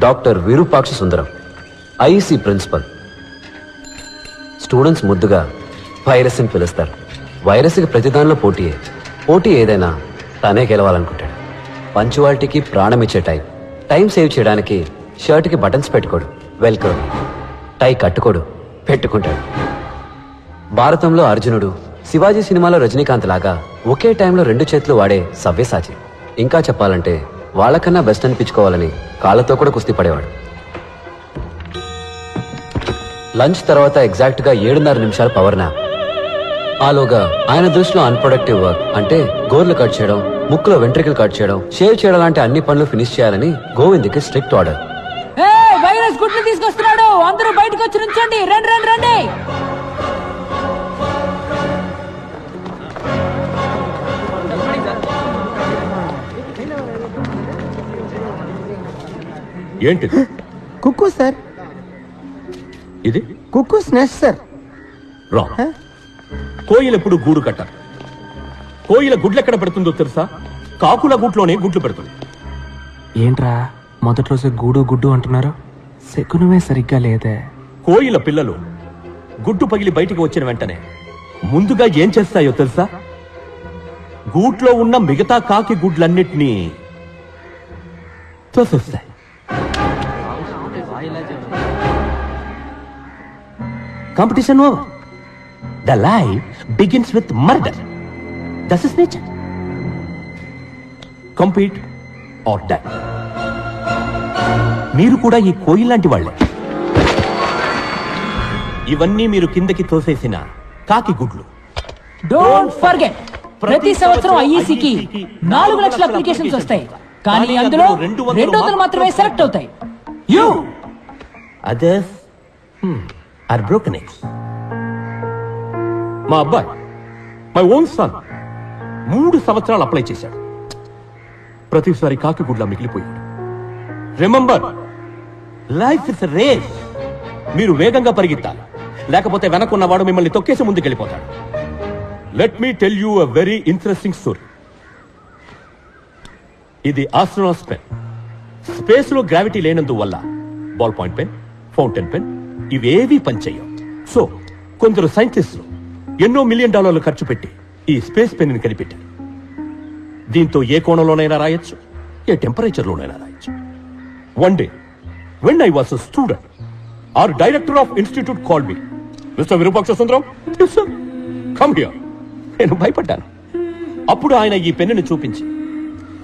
Doctor Virupaksha Sundaram IEC principal. Students ముద్దుగా virus అని పిలుస్తారు. వైరస్కి ప్రతిదానిలో పోటీయే పోటీ ఏదైనా తనే గెలవాలనుకుంటాడు. పంచువాలిటీకి ప్రాణం ఇచ్చే టైం. టైం సేవ్ చేయడానికి షర్ట్కి బటన్స్ పెట్టుకోడు. వెల్క్రో టై కట్టుకోడు. పెట్టుకుంటాడు. భారతంలో అర్జునుడు శివాజీ సినిమాలో రజనీకాంత్ లాగా ఒకే టైంలో రెండు చేతులు వాడే సవ్యసాచి. ఇంకా చెప్పాలంటే వాళ్ళకన్నా బెస్ట్ అనిపించుకోవాలని కాళ్ళతో కూడా కుస్తీ పడేవాడు. లంచ్ తర్వాత ఎగ్జాక్ట్గా ఏడున్నర నిమిషాలు పవర్ నాప్ ఆలోగా ఆయన దృష్టిలో అన్ప్రొడక్టివ్ వర్క్ అంటే గోర్లు కట్ చేయడం ముక్కులో వెంట్రికలు కట్ చేయడం షేవ్ చేయడం లాంటి అన్ని పనులు ఫినిష్ చేయాలని గోవింద్కి స్ట్రిక్ట్ ఆర్డర్ వైరస్ గుడ్లు తీసుకొస్తున్నాడు. అందరూ బయటకు వచ్చి నుంచండి. రండి రండి రండి. ఏంటిది? Cuckoo sir. ఇది? Cuckoo స్నెస్ sir. రాంగ్ కోయిల ఎప్పుడు గూడు కట్టారు కోయిల గుడ్లు ఎక్కడ పెడుతుందో తెలుసా? కాకుల గూట్లోనే గుడ్లు పెడుతుంది. ఏంట్రా? మొదటి రోజు గూడు గుడ్డు అంటున్నారు. శకునమే సరిగ్గా లేదే. కోయిల పిల్లలు గుడ్డు పగిలి బయటికి వచ్చిన వెంటనే ముందుగా ఏం చేస్తాయో తెలుసా? గూట్లో ఉన్న మిగతా కాకి గుడ్లన్నిటినీ తోసేస్తాయి. Competition over the life begins with murder this is nature compete or die మీరు కూడా ఈ కోయి లాంటి వాళ్ళే. ఇవన్నీ మీరు కిందకి తోసేసిన కాకి గుడ్లు. డోంట్ ఫర్గెట్ ప్రతి సంవత్సరం ఐఈసీకి నాలుగు లక్షల అప్లికేషన్స్ వస్తాయి. కానీ అందులో రెండు వందలు మాత్రమే సెలెక్ట్ అవుతాయి. యూ అదర్స్ ఆర్ బ్రోకన్ మా అబ్బాయి మై ఓన్ సన్ మూడు సంవత్సరాలు అప్లై చేశాడు. ప్రతిసారి కాకి గుడ్లా మిగిలిపోయాడు రిమెంబర్ లైఫ్ ఇస్ రేస్ మీరు వేగంగా పరిగెత్తాలి. లేకపోతే వెనకున్నవాడు మిమ్మల్ని తొక్కేసి ముందుకెళ్ళిపోతాడు. Let me tell you a very interesting story ఇది ఆస్ట్రోనాస్ పెన్ స్పేస్లో గ్రావిటీ లేనందువల్ల ball point pen fountain pen ఇవేవీ పనిచేయవు. సో కొందరు సైంటిస్టులు ఎన్నో మిలియన్ డాలర్లు ఖర్చు పెట్టి ఈ స్పేస్ పెన్ను ని కనిపెట్టారు. దీంతో ఏ కోణంలోనైనా రాయొచ్చు ఏ టెంపరేచర్లోనైనా రాయొచ్చు. One day when I was student our director of institute call me mister Virupaksha Sundaram come here నేను భయపడ్డాను. అప్పుడు ఆయన ఈ పెన్నుని చూపించి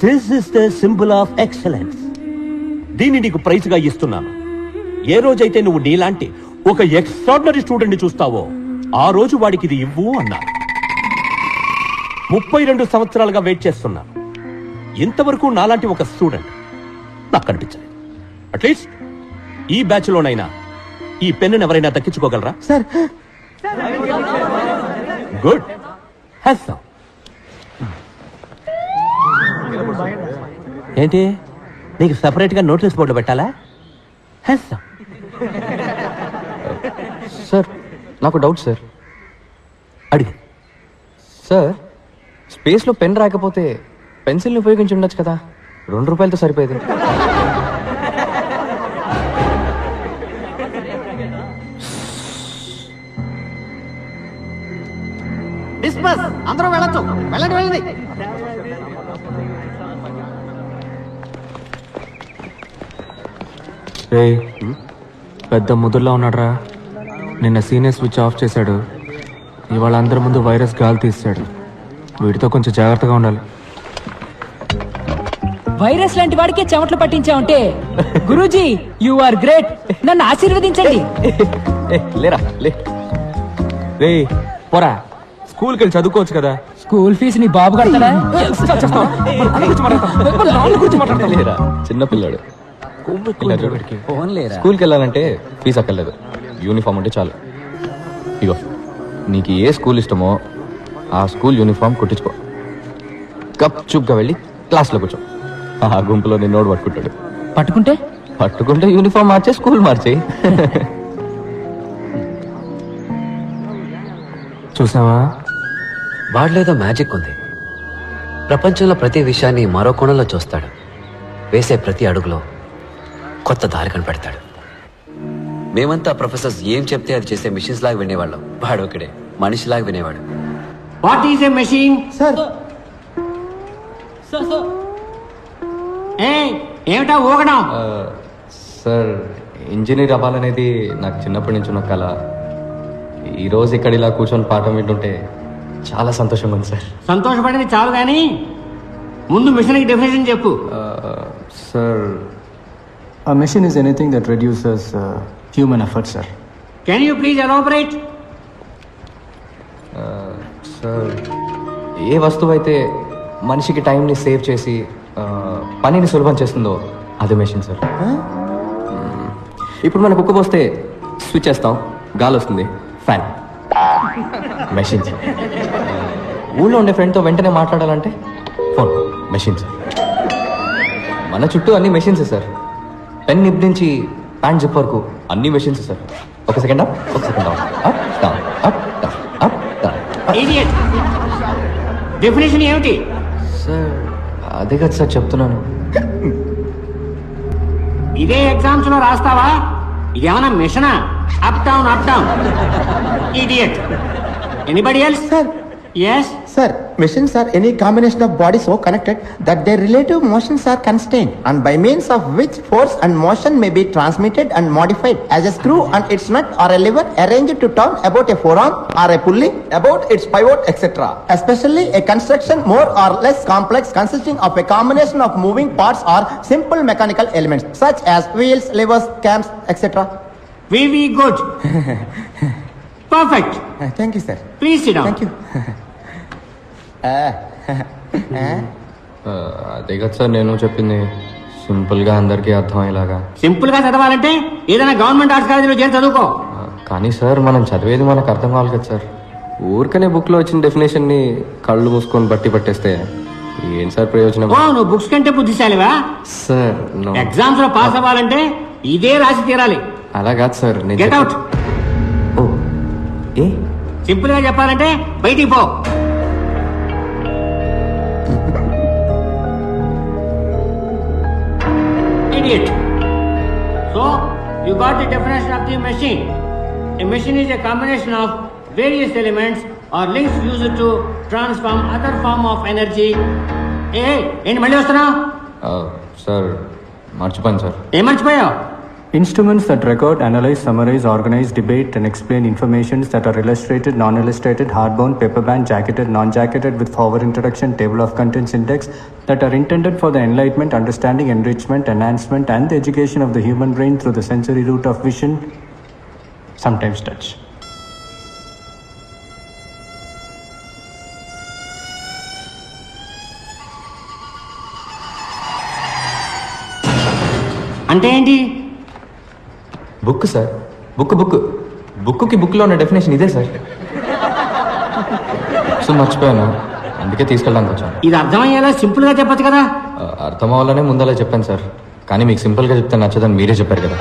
this is the symbol of excellence దీన్ని నీకు ప్రైజ్గా ఇస్తున్నాను. ఏ రోజైతే నువ్వు నీలాంటి ఒక ఎక్స్ట్రాడినరీ స్టూడెంట్ని చూస్తావో ఆ రోజు వాడికి ఇది ఇవ్వు అన్నాను. ముప్పై రెండు సంవత్సరాలుగా వెయిట్ చేస్తున్నాను ఇంతవరకు నాలాంటి ఒక స్టూడెంట్ నాకు కనిపించలేదు. అట్లీస్ట్ ఈ బ్యాచ్ లోనైనా ఈ పెన్నును ఎవరైనా దక్కించుకోగలరా? సార్. గుడ్ హ్యాస్ ఏంటి? నీకు సెపరేట్గా నోటీస్ బోర్డు పెట్టాలా? హ్యాస్ సార్ నాకు డౌట్ సార్. అడిగి. సార్ స్పేస్లో పెన్ రాకపోతే పెన్సిల్ని ఉపయోగించి ఉండొచ్చు కదా. రెండు రూపాయలతో సరిపోయేది. డిస్పస్ అందరూ వెళ్ళొచ్చు. వెళ్ళండి వెళ్ళండి. రే పెద్ద ముదుర్లో ఉన్నాడ్రా. నిన్న సీనియర్ స్విచ్ ఆఫ్ చేశాడు. ఇవాళ అందరి ముందు వైరస్ గాలి తీస్తాడు. వీటితో కొంచెం జాగ్రత్తగా ఉండాలి. వైరస్ లాంటి వాడికే చెమటలు పట్టించావంటే గురూజీ యు ఆర్ గ్రేట్ నన్ను ఆశీర్వదించండి. ఏ లేరా లే. రే పోరా. స్కూల్కి వెళ్ళి చదువుకోవచ్చు కదా. స్కూల్ ఫీజు నీ బాబు కడతాడా? లేరా చిన్న పిల్లాడు. ఇలా చూడు. స్కూల్కి వెళ్ళాలంటే ఫీజు అక్కర్లేదు. యూనిఫామ్ ఉంటే చాలు. ఇగో నీకు ఏ స్కూల్ ఇష్టమో ఆ స్కూల్ యూనిఫామ్ కుట్టించుకో. కప్ చూప్గా వెళ్ళి క్లాస్లో కూర్చో. ఆ గుంపులో నిన్నోడు పట్టుకుంటాడు. పట్టుకుంటే? పట్టుకుంటే యూనిఫామ్ మార్చే స్కూల్ మార్చేయి చూసావా? వాడిలేదో మ్యాజిక్ ఉంది. ప్రపంచంలో ప్రతి విషయాన్ని మరో కోణంలో చూస్తాడు. వేసే ప్రతి అడుగులో కొత్త దారి కనిపెడతాడు. మేమంతా ప్రొఫెసర్స్ ఏం చెప్తే అది చేసే మిషన్స్ లాగా వినేవాళ్ళం. వాడు ఒకడే మనిషిలాగా వినేవాడు. What is a machine sir ఏమిటా ఊగడం? సార్ ఇంజనీర్ అవ్వాలనేది నాకు చిన్నప్పటి నుంచి ఉన్న కళ. ఈరోజు ఇక్కడ ఇలా కూర్చొని పాఠం వింటుంటే చాలా సంతోషంగా ఉంది సార్ సంతోషపడింది చాలు కానీ ముందు మిషన్కి డెఫినేషన్ చెప్పు. Sir A machine is anything that reduces uh, human effort, sir. Can you please elaborate sir ఏ వస్తువు అయితే మనిషికి టైంని సేవ్ చేసి ఆ, పనిని సులభం చేస్తుందో అది మెషిన్ సార్ మ్మ్. ఇప్పుడు మనకు కుక్క పోస్తే స్విచ్ చేస్తాం గాలి వస్తుంది ఫ్యాన్ మెషిన్ సార్ ఊళ్ళో ఉండే ఫ్రెండ్తో వెంటనే మాట్లాడాలంటే ఫోన్ మెషిన్ సార్ మన చుట్టూ అన్ని మెషిన్స్ సార్ పెన్ నిప్ నుంచి ప్యాంట్ జిప్ వరకు అన్ని మెషిన్స్ సార్. ఒక సెకండ్ అప్ ఒక second down up down up down up down idiot definition ఏమిటి? సార్ అదే కదా సార్ చెప్తున్నాను. ఇదే ఎగ్జామ్స్లో రాస్తావా? ఇదేమన్నా మిషనా up down up down idiot anybody else Sir. Yes? Sir, machines are any combination of bodies so connected that their relative motions are constrained and by means of which force and motion may be transmitted and modified as a screw and its nut or a lever arranged to turn about a forearm or a pulley about its pivot etc. Especially a construction more or less complex consisting of a combination of moving parts or simple mechanical elements such as wheels, levers, cams etc. Very good. Perfect. Thank you, sir. Please sit down. Thank you. అదే కదా sir నేను చెప్పింది. సింపుల్గా అందరికీ అర్థమయ్యేలాగా. సింపుల్గా చదవాలంటే ఏదైనా గవర్నమెంట్ ఆర్ట్స్ కాలేజీలో చేరి చదువుకో. కానీ సార్ మనం చదివేది మనకు అర్థం కావాలి కదా సార్. ఊరికనే బుక్లో వచ్చిన డెఫినేషన్ని కళ్ళు మూసుకొని బట్టి పట్టేస్తే ఏం సార్ ప్రయోజనం? నువ్వు బుక్స్ కంటే బుద్ధిశాలివా? సార్. ఎగ్జామ్స్లో పాస్ అవ్వాలంటే ఇదే రాసి తీరాలి. అలా కాదు సార్ గెట్ అవుట్ చెప్ప- ఓ ఏ? సింపుల్గా చెప్పాలంటే బయటికి పో. Idiot. So, you got the definition of the machine. A machine is a combination of various elements or links used to transform other form of energy. ఏ ఏంటి మళ్ళీ వస్తున్నావు ఆ, సార్ మర్చిపోయాను సార్ ఏం మర్చిపోయావు Instruments that record, analyze, summarize, organize, debate, and explain informations that are illustrated, non-illustrated, hardbound, paperbound, jacketed, non-jacketed with forward introduction, table of contents index that are intended for the enlightenment, understanding, enrichment, enhancement, and the education of the human brain through the sensory route of vision, sometimes touch. అంటే ఏంటి book sir. Book book. బుక్కి బుక్లో ఉన్న definition ఇదే sir. Books మర్చిపోయాను. అందుకే తీసుకెళ్ళడానికి వచ్చాను. ఇది అర్థమయ్యేలా సింపుల్గా చెప్పొచ్చు కదా. అర్థం అవ్వాలనే ముందలా చెప్పాను సార్. కానీ మీకు సింపుల్గా చెప్తే నచ్చదని మీరే చెప్పారు కదా.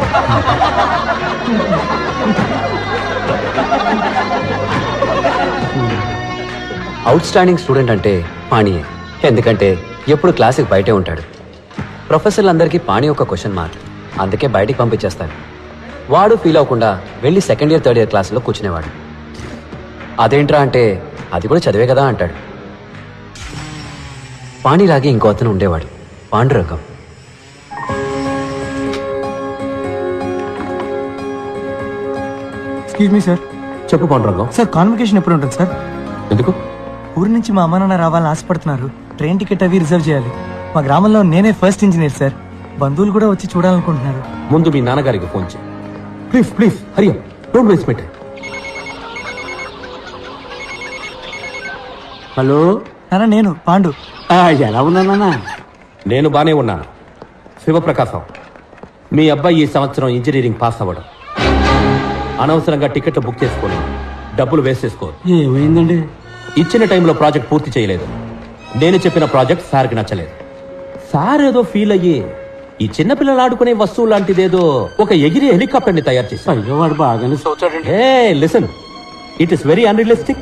అవుట్ స్టాండింగ్ స్టూడెంట్ అంటే పాణియే. ఎందుకంటే ఎప్పుడు క్లాసుకి బయటే ఉంటాడు. ప్రొఫెసర్లందరికీ పాణి ఒక క్వశ్చన్ మార్క్ అందుకే బయటికి పంపించేస్తాడు. వాడు ఫీల్ అవ్వకుండా వెళ్ళి సెకండ్ ఇయర్ థర్డ్ ఇయర్ క్లాసులో కూర్చునేవాడు. అదేంట్రా అంటే అది కూడా చదివే కదా అంటాడు. పాణిలాగే ఇంకో అతను ఉండేవాడు పాండురంగం. ఎక్స్క్యూజ్ మీ సార్ చెప్పు పాండురంగం. సార్ కాన్వకేషన్ ఎప్పుడు ఉంటుంది సార్ ఎందుకు? ఊరి నుంచి మా అమ్మ నాన్న రావాలని ఆశపడుతున్నారు. ట్రైన్ టికెట్ అవి రిజర్వ్ చేయాలి. మా గ్రామంలో నేనే ఫస్ట్ ఇంజనీర్ సార్ బంధువులు కూడా వచ్చి చూడాలనుకుంటున్నారు. ముందు మీ నాన్నగారికి ఫోన్ చేయి please please Hari don't waste my time. Hello? నాన్న నేను పాండు. ఎలా ఉన్నానా నేను? బానే ఉన్నాను శివప్రకాశం మీ అబ్బాయి ఈ సంవత్సరం ఇంజనీరింగ్ పాస్ అవ్వడం. అనవసరంగా టికెట్లు బుక్ చేసుకొని డబ్బులు వేస్ట్ చేసుకోరు ఏమైందండి? ఇచ్చిన టైంలో ప్రాజెక్ట్ పూర్తి చేయలేదు. నేను చెప్పిన ప్రాజెక్ట్ సార్కి నచ్చలేదు. సార్ ఏదో ఫీల్ అయ్యి ఈ చిన్నపిల్లలు ఆడుకునే వస్తువు లాంటిదేదో ఒక ఎగిరి హెలికాప్టర్ని తయారు చేశారు అయ్యో వాడు బాగానే చూచాడండి listen. It is very unrealistic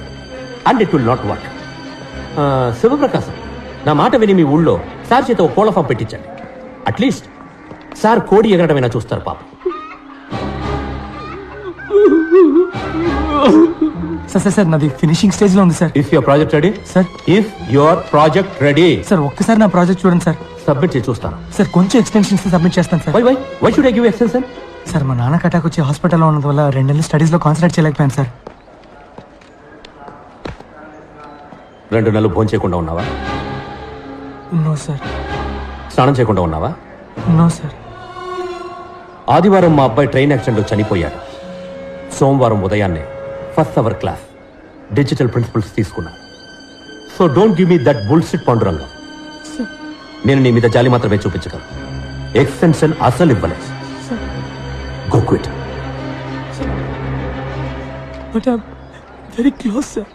and it will not work Sivaprakasam నా మాట విని మీ ఊళ్ళో సార్ చేత ఒక కోళ్ళ ఫామ్ పెట్టించండి అట్లీస్ట్ సార్ కోడి ఎగరడమైనా చూస్తారు పాప. సార్ సార్ సార్ నాది ఫినిషింగ్ స్టేజ్లో ఉంది sir. If your project ready sir. If your project ready sir ఒక్కసారి నా ప్రాజెక్ట్ చూడండి సార్. సబ్మిట్ చేసి చూస్తాను. సార్ కొంచెం ఎక్స్టెన్షన్స్ సబ్మిట్ చేస్తాను sir. Why why why should I give extension? Sir మా నాన్నకి అటాక్ వచ్చి హాస్పిటల్లో ఉన్నందు వల్ల రెండు నెలలు స్టడీస్లో కాన్సన్ట్రేట్ చేయలేకపోయాను సార్. రెండు నెలలు భోజనం చేయకుండా ఉన్నావా? No sir. స్నానం చేయకుండా ఉన్నావా? No sir. ఆదివారం మా అబ్బాయి ట్రైన్ యాక్సిడెంట్లో చనిపోయాడు. సోమవారం ఉదయాన్నే first hour class digital principles తీసుకున్నా. So don't give me that bullshit Pandurangam. నేను నీ మీద జాలి మాత్రమే చూపించగలను. ఎక్స్టెన్షన్ అసలు ఇవ్వలేదు. Go quit but very close sir